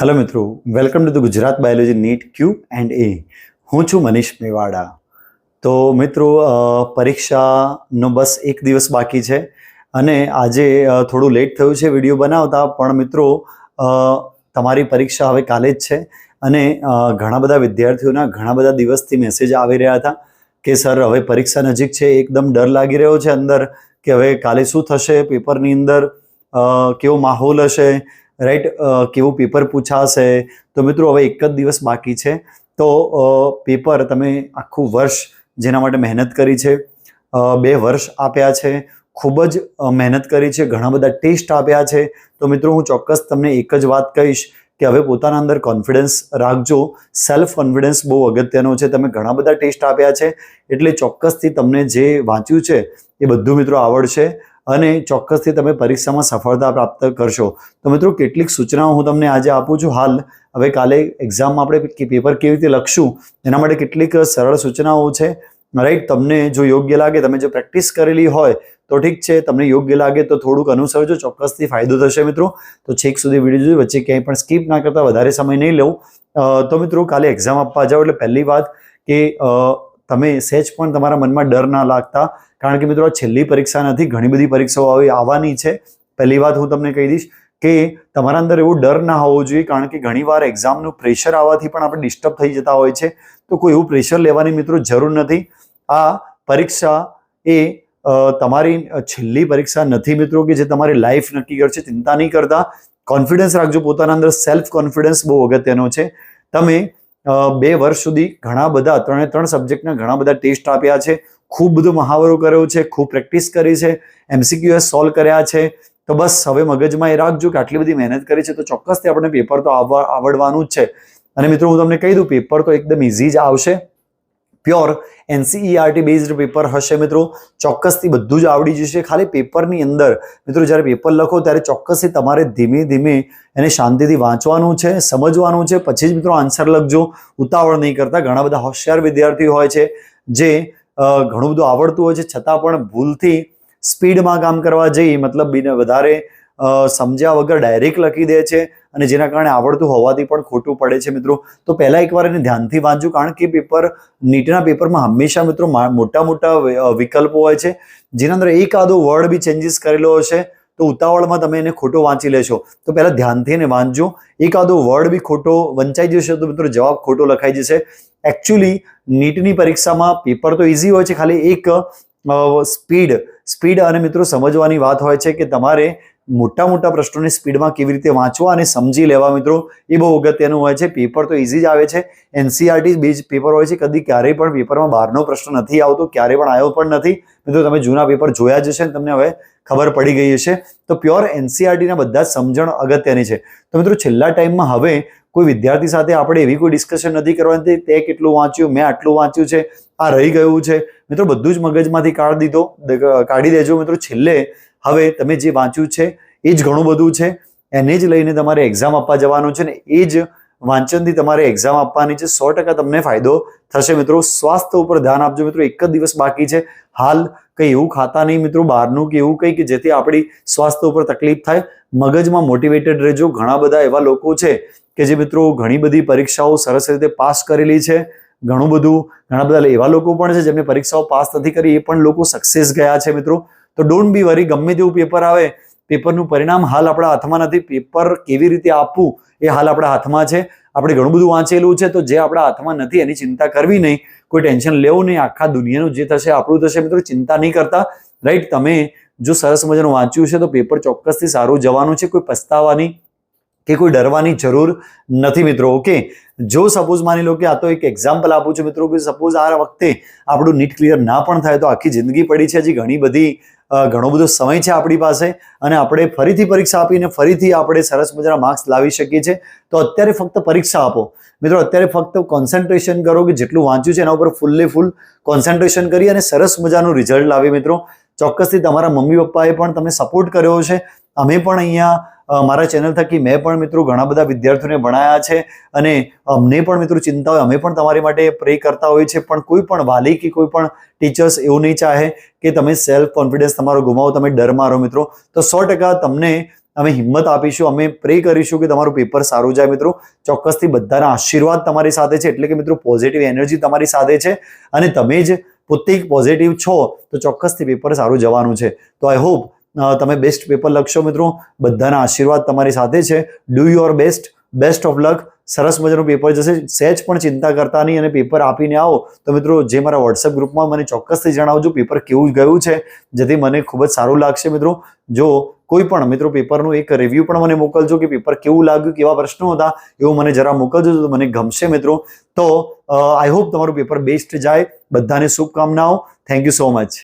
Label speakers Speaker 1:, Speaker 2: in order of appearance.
Speaker 1: Hello મિત્રો welcome to the Gujarat biology NEET Q and A હું છું મનીષ મેવાડા. તો મિત્રો પરીક્ષાનો બસ એક દિવસ બાકી છે અને આજે થોડું લેટ થયું છે વીડિયો બનાવતા, પણ મિત્રો તમારી પરીક્ષા હવે કાલે જ છે અને ઘણા બધા વિદ્યાર્થીઓના ઘણા બધા દિવસથી મેસેજ આવી રહ્યા હતા કે, સર, હવે પરીક્ષા નજીક છે, એકદમ ડર લાગી રહ્યો છે અંદર કે હવે કાલે શું થશે પેપરની અંદર કેવો માહોલ હશે રાઈટ કેવું પેપર પૂછાશે? તો મિત્રો, હવે એક જ દિવસ બાકી છે. તો પેપર તમે આખું વર્ષ જેના માટે મહેનત કરી છે બે વર્ષ આપ્યા છે, ખૂબ જ મહેનત કરી છે, ઘણા બધા ટેસ્ટ આપ્યા છે. તો મિત્રો, હું ચોક્કસ તમને એક જ વાત કહીશ કે હવે પોતાના અંદર કોન્ફિડન્સ રાખજો. સેલ્ફ કોન્ફિડન્સ બહુ અગત્યનો છે. તમે ઘણા બધા ટેસ્ટ આપ્યા છે. એટલે ચોક્કસથી તમને જે વાંચ્યું છે, એ બધું મિત્રો આવડશે. અને ચોક્કસથી તમે પરીક્ષામાં સફળતા પ્રાપ્ત કરશો. તો મિત્રો, કેટલીક સૂચનાઓ હું તમને આજે આપું છું. હાલ, હવે કાલે એક્ઝામમાં આપણે પેપર કેવી રીતે લખશું, એના માટે કેટલીક સરળ સૂચનાઓ છે. રાઈટ તમને જો યોગ્ય લાગે, તમે જો પ્રેક્ટિસ કરેલી હોય, તો ઠીક છે. તમને યોગ્ય લાગે તો થોડુંક અનુસરજો. ચોક્કસથી ફાયદો થશે મિત્રો. તો છેક સુધી વીડિયો જોઈ વચ્ચે ક્યાંય પણ સ્કીપ ના કરતા વધારે સમય નહીં લઉં તો મિત્રો, કાલે એક્ઝામ આપવા જાઓ એટલે પહેલી વાત કે તમે સહેજ પણ તમારા મનમાં ડર ના લાગતા. કારણ કે મિત્રો, આ છેલ્લી પરીક્ષા નથી, ઘણી બધી પરીક્ષાઓ આવી આવવાની છે. પહેલી વાત હું તમને કહી દઈશ કે તમારા અંદર એવો ડર ના હોવો જોઈએ, કારણ કે ઘણીવાર એક્ઝામનું પ્રેશર આવવાથી પણ આપણે ડિસ્ટર્બ થઈ જતા હોય છે. તો કોઈ એવું પ્રેશર લેવાની મિત્રો જરૂર નથી. આ પરીક્ષા એ તમારી છેલ્લી પરીક્ષા નથી મિત્રો, કે જે તમારી લાઈફ નક્કી કરશે, ચિંતા નહીં કરતા. કોન્ફિડન્સ રાખજો, પોતાના અંદર સેલ્ફ કોન્ફિડન્સ બહુ અગત્યનો છે. તમે બે વર્ષ સુધી ઘણા બધા, ત્રણે ત્રણ સબ્જેક્ટના ઘણા બધા ટેસ્ટ આપ્યા છે. ખૂબ બધો મહાવરો કર્યો છે, ખૂબ પ્રેક્ટિસ કરી છે એમસીક્યુએસ સોલ્વ કર્યા છે. તો બસ હવે મગજમાં એ રાખજો કે આટલી બધી મહેનત કરી છે તો ચોક્કસથી આપણે પેપર તો આવડવાનું જ છે. અને મિત્રો, હું તમને કહી દઉં પેપર તો એકદમ ઇઝી જ આવશે. પ્યોર એનસીઈઆરટી બેઝડ પેપર હશે મિત્રો. ચોક્કસથી બધું જ આવડી જશે. ખાલી પેપરની અંદર, મિત્રો, જ્યારે પેપર લખો ત્યારે ચોક્કસથી તમારે ધીમે ધીમે એને શાંતિથી વાંચવાનું છે, સમજવાનું છે. પછી જ મિત્રો આન્સર લખજો. ઉતાવળ નહીં કરતા. ઘણા બધા હોશિયાર વિદ્યાર્થીઓ હોય છે જે ઘણું બધું આવડતું હોય છે. છતાં પણ ભૂલથી સ્પીડમાં કામ કરવા જઈ, મતલબ બીને વધારે સમજ્યા વગર ડાયરેક્ટ લખી દે છે અને જેના કારણે આવડતું હોવાથી પણ ખોટું પડે છે મિત્રો. તો પહેલા એકવાર એને ધ્યાનથી વાંચજો કારણ કે પેપર નીટના પેપરમાં હંમેશા મિત્રો મોટા મોટા વિકલ્પો હોય છે. જેના અંદર એક આદો વર્ડ બી ચેન્જીસ કરેલો હશે તો ઉતાવળમાં તમે એને ખોટો વાંચી લેશો. તો પહેલા ધ્યાનથી એને વાંચજો. એક આદો વર્ડ બી ખોટો વંચાઈ જશે તો મિત્રો જવાબ ખોટો લખાઈ જશે. એકચ્યુઅલી નીટની પરીક્ષામાં પેપર તો ઇઝી હોય છે. ખાલી એક સ્પીડ સ્પીડ અને મિત્રો સમજવાની વાત હોય છે કે તમારે મોટા મોટા પ્રશ્નોને સ્પીડમાં કેવી રીતે વાંચવા અને સમજી લેવા મિત્રો? એ બહુ અગત્યનું હોય છે. પેપર તો ઇઝી જ આવે છે. એનસીઆરટી બેઝ પેપર હોય છે. કદી ક્યારેય પણ પેપરમાં બહારનો પ્રશ્ન નથી આવતો. ક્યારેય પણ આવ્યો પણ નથી. મિત્રો, તમે જૂના પેપર જોયા જ હશે ને તમને હવે ખબર પડી ગઈ હશે. તો પ્યોર એનસીઆરટીના બધા જ સમજણ અગત્યની છે. તો મિત્રો, છેલ્લા ટાઈમમાં હવે કોઈ વિદ્યાર્થી સાથે આપણે એવી કોઈ ડિસ્કશન નથી કરવાની તે કેટલું વાંચ્યું? મેં આટલું વાંચ્યું છે. આ રહી ગયું છે. મિત્રો, બધું જ મગજમાંથી કાઢી દીધો. કાઢી દેજો મિત્રો. છેલ્લે હવે તમે જે વાંચ્યું છે, એ જ ઘણું બધું છે. એને જ લઈને તમારે એક્ઝામ આપવા જવાનું છે ને એ જ વાંચનથી તમારે એક્ઝામ આપવાની છે. સો ટકા તમને ફાયદો થશે મિત્રો. સ્વાસ્થ્ય ઉપર ધ્યાન આપજો મિત્રો. એક જ દિવસ બાકી છે. હાલ કંઈ એવું ખાતા નહીં મિત્રો. બહારનું કે એવું કંઈ કે જેથી આપણી સ્વાસ્થ્ય ઉપર તકલીફ થાય. મગજમાં મોટિવેટેડ રહેજો. ઘણા બધા એવા લોકો છે કે જે મિત્રો ઘણી બધી પરીક્ષાઓ સરસ રીતે પાસ કરેલી છે. ઘણું બધું ઘણા બધા એવા લોકો પણ છે જેમને પરીક્ષાઓ પાસ નથી કરી. એ પણ લોકો સક્સેસ ગયા છે મિત્રો. તો ડોન્ટ બી વરી ગમે તેવું પેપર આવે પેપરનું પરિણામ હાલ આપણા હાથમાં નથી. પેપર કેવી રીતે આપવું એ હાલ આપણા હાથમાં છે. આપણે ઘણું બધું વાંચેલું છે, તો જે આપણા હાથમાં નથી એની ચિંતા કરવી નહીં. કોઈ ટેન્શન લેવું નહીં. આખા દુનિયાનું જે થશે, આપણું થશે, મિત્રો, ચિંતા નહીં કરતા. રાઈટ તમે જો સરસ મજાનું વાંચ્યું છે, તો પેપર ચોક્કસથી સારું જવાનું છે. કોઈ પસ્તાવાની કે કોઈ ડરવાની જરૂર નથી મિત્રો ઓકે જો સપોઝ માની લો કે આ તો એક એક્ઝામ્પલ આપું છું મિત્રો, કે સપોઝ આ વખતે આપણું નીટ ક્લિયર ના પણ થાય તો આખી જિંદગી પડી છે, હજી ઘણી બધી ઘણો બધો સમય છે આપણી પાસે અને આપણે ફરીથી પરીક્ષા આપીને ફરીથી આપણે સરસ મજાના માર્ક્સ લાવી શકીએ છીએ. તો અત્યારે ફક્ત પરીક્ષા આપો. મિત્રો, અત્યારે ફક્ત કોન્સન્ટ્રેશન કરો કે જેટલું વાંચ્યું છે એના ઉપર ફૂલ્લે ફૂલ કોન્સન્ટ્રેશન કરી અને સરસ મજાનું રિઝલ્ટ લાવી મિત્રો. ચોક્કસથી તમારા મમ્મી પપ્પાએ પણ તમને સપોર્ટ કર્યો છે અમે પણ અહીંયા મારા ચેનલ થકી મેં પણ મિત્રો ઘણા બધા વિદ્યાર્થીઓને ભણાયા છે અને અમને પણ મિત્રો ચિંતા હોય, અમે પણ તમારી માટે પ્રે કરતા હોઈએ છીએ, પણ કોઈ પણ વાલી કે કોઈ પણ ટીચર્સ એવું નહીં ચાહે કે તમે સેલ્ફ કોન્ફિડન્સ તમારો ગુમાવો, તમે ડર મારો મિત્રો. તો સો ટકા તમને અમે હિંમત આપીશું, અમે પ્રે કરીશું કે તમારું પેપર સારું જાય મિત્રો. ચોક્કસથી બધાના આશીર્વાદ તમારી સાથે છે, એટલે કે મિત્રો પોઝિટિવ એનર્જી તમારી સાથે છે. અને તમે જ પોતે પોઝિટિવ છો, તો ચોક્કસથી પેપર સારું જવાનું છે. તો આઈ હોપ તમે બેસ્ટ પેપર લખશો મિત્રો. બધાના આશીર્વાદ તમારી સાથે છે. Do your best best of luck સરસ મજાનું પેપર જશે. સહેજ પણ ચિંતા કરતા નહીં અને પેપર આપીને આવો. તો મિત્રો, જે મારા વોટ્સએપ ગ્રુપમાં મને ચોક્કસથી જણાવજો પેપર કેવું ગયું છે. જેથી મને ખૂબ જ સારું લાગશે મિત્રો. જો કોઈ પણ મિત્રો પેપરનું એક રિવ્યૂ પણ મને મોકલજો કે પેપર કેવું લાગ્યું, કેવા પ્રશ્નો હતા, એવું મને જરા મોકલજો તો મને ગમશે મિત્રો. તો આઈ હોપ તમારું પેપર બેસ્ટ જાય. બધાને શુભકામનાઓ. Thank you so much